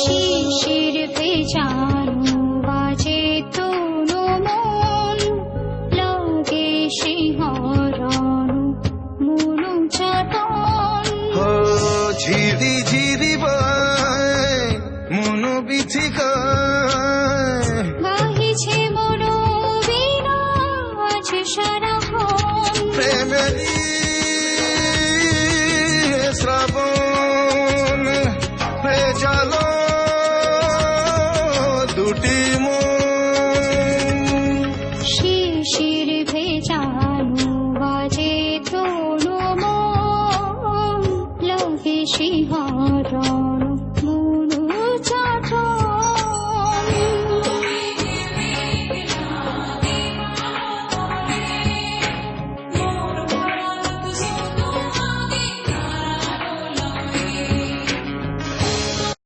শিশির বেজানো বাজে তনু মন। লাগে শিহরণ মনু চাতন ঝিরি ঝিরি মনু বিথিকা বাহিছে মনু আছে সারা প্রেমের দুটি শিশির ভেজানো বাজে তনু লোভে শিহরণ